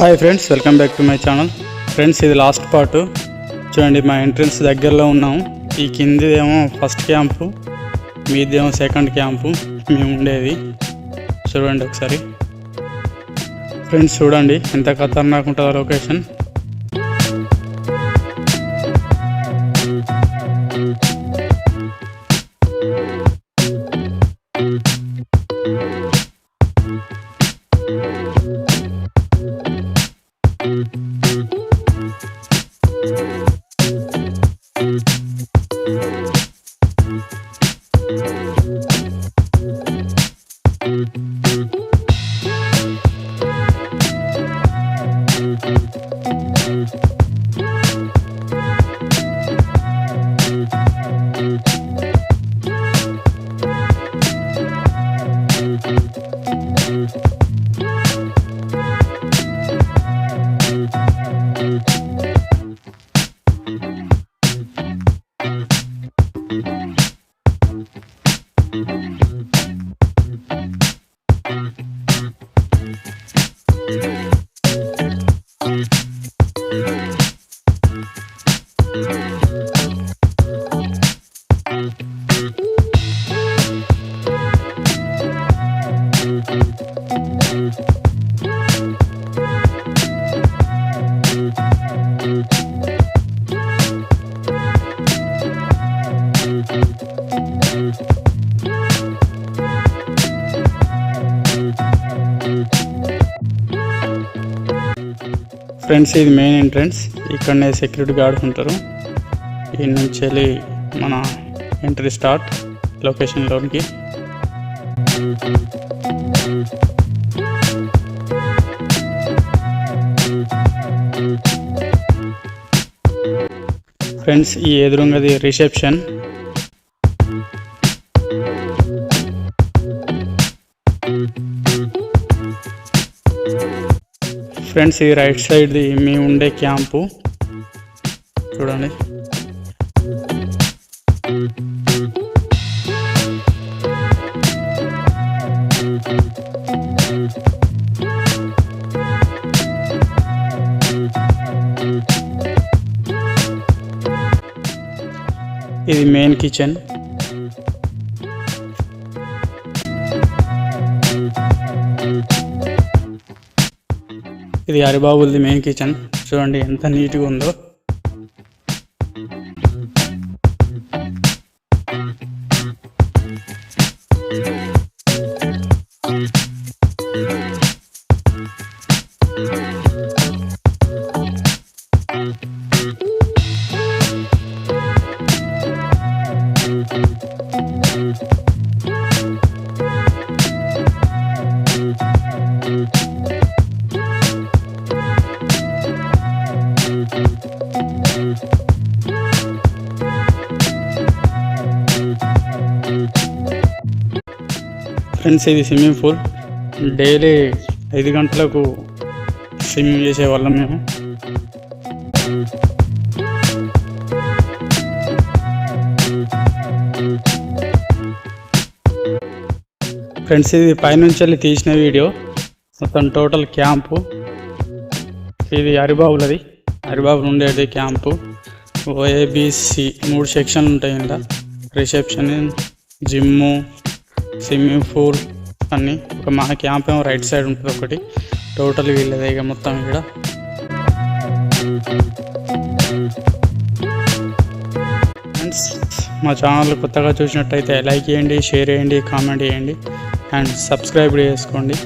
Hi friends welcome back to my channel friends ఇది last part చూడండి మా entrance దగ్గరలో ఉన్నాము ఈ కిందిదేమో ఫస్ట్ క్యాంపు మీదేమో సెకండ్ క్యాంపు మేము ఉండేది. చూడండి ఒకసారి. ఫ్రెండ్స్ చూడండి ఎంత ఖతర్నాక్ ఉంటుందో location Friends ఇది మెయిన్ ఎంట్రన్స్ ఇక్కడనే సెక్యూరిటీ గార్డ్స్ ఉంటారు. ఈ నుంచి వెళ్ళి మన ఎంట్రీ స్టార్ట్ లొకేషన్లోనికి ఫ్రెండ్స్ ఈ ఎదురుంగది రిసెప్షన్ ఫ్రెండ్స్ ఇది రైట్ సైడ్ది మేము ఉండే క్యాంపు. చూడండి. ఇది మెయిన్ కిచెన్ ఇది హరిబాబుల్ది మెయిన్ కిచెన్ చూడండి ఎంత నీట్గా ఉందో. ఫ్రెండ్స్ ఇది స్విమ్మింగ్ పూల్. డైలీ ఐదు గంటలకు స్విమ్మింగ్ చేసేవాళ్ళం మేము. ఫ్రెండ్స్ ఇది పైనుంచి వెళ్ళి తీసిన వీడియో. మొత్తం టోటల్ క్యాంపు. ఇది హరిబాబులది హరిబాబు ఉండేది క్యాంపు. ఓఏబిసి మూడు సెక్షన్లు ఉంటాయి ఇలా రిసెప్షన్ జిమ్ము స్విమ్మింగ్ పూల్ అన్నీ. ఒక మా క్యాంప్ ఏమో రైట్ సైడ్ ఉంటుంది ఒకటి. టోటల్ వీళ్ళదే ఇక మొత్తం ఇక్కడ. ఫ్రెండ్స్ మా ఛానల్ కొత్తగా చూసినట్టయితే లైక్ చేయండి షేర్ చేయండి కామెంట్ చేయండి. అండ్ సబ్స్క్రైబ్ చేసుకోండి.